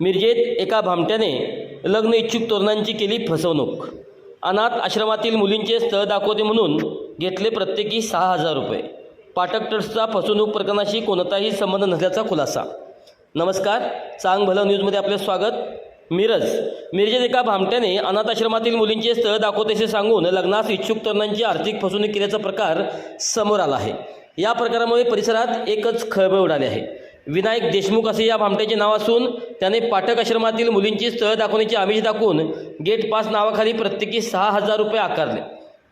मिरजेत एका भामट्याने लग्न इच्छुक तरुणांची केली फसवणूक. अनाथ आश्रमातील मुलींचे स्थळ दाखवते म्हणून घेतले प्रत्येकी सहा हजार रुपये. पाठक ट्रस्टचा फसवणूक प्रकरणाशी कोणताही संबंध नसल्याचा खुलासा. नमस्कार चांग भलं न्यूजमध्ये आपले स्वागत. मिरज मिरजेत एका भामट्याने अनाथ आश्रमातील मुलींचे स्थळ दाखवतेसे सांगून लग्नास इच्छुक तरुणांची आर्थिक फसवणूक केल्याचा प्रकार समोर आला आहे. या प्रकारामुळे परिसरात एकच खळबळ उडाली आहे. विनायक देशमुख असे या भामट्याचे नाव असून त्याने पाठक आश्रमातील मुलींची स्थळ दाखवण्याची आमिष दाखवून गेट पास नावाखाली प्रत्येकी सहा हजार रुपये आकारले.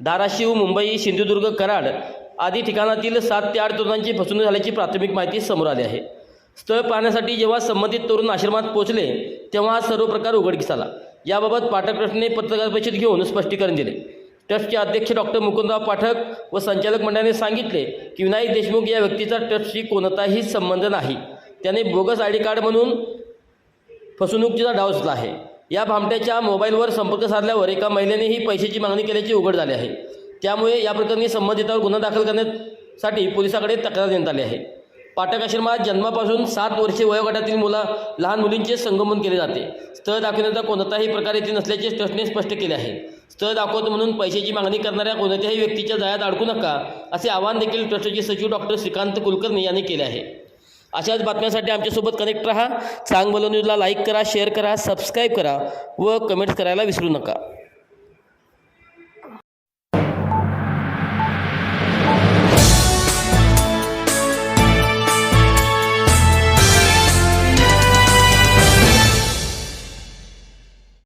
धाराशिव मुंबई सिंधुदुर्ग कराड आदी ठिकाणातील सात ते आठ तरुणांची फसवणूक झाल्याची प्राथमिक माहिती समोर आली आहे. स्थळ पाहण्यासाठी जेव्हा संबंधित तरुण आश्रमात पोहोचले तेव्हा हा सर्व प्रकार उघडकीस आला. याबाबत पाठक ट्रस्टने पत्रकार परिषद घेऊन स्पष्टीकरण दिले. ट्रस्टचे अध्यक्ष डॉक्टर मुकुंदराव पाठक व संचालक मंडळाने सांगितले की विनायक देशमुख या व्यक्तीचा ट्रस्टशी कोणताही संबंध नाही. त्याने बोगस आय डी कार्ड म्हणून फसवणुकीचा डाव सुचला आहे. या भामट्याच्या मोबाईलवर संपर्क साधल्यावर एका महिलेनेही पैशाची मागणी केल्याचे उघड झाले आहे. त्यामुळे या प्रकरणी संबंधितावर गुन्हा दाखल करण्यासाठी पोलिसाकडे तक्रार देण्यात आली आहे. पाठक आश्रमात जन्मापासून सात वर्षे वयोगटातील मुला लहान मुलींचे संगमन केले जाते. स्थळ दाखवण्याचा कोणताही प्रकार येथे नसल्याचे ट्रस्टने स्पष्ट केले आहे. स्थळ दाखवतो म्हणून पैशाची मागणी करणाऱ्या कोणत्याही व्यक्तीच्या जाळ्यात अडकू नका असे आवाहन देखील ट्रस्टचे सचिव डॉक्टर श्रीकांत कुलकर्णी यांनी केले आहे. अशाच बातम्यांसाठी आमच्यासोबत कनेक्ट रहा. चांग न्यूजला लाईक करा शेअर करा सबस्क्राईब करा व कमेंट्स करायला विसरू नका.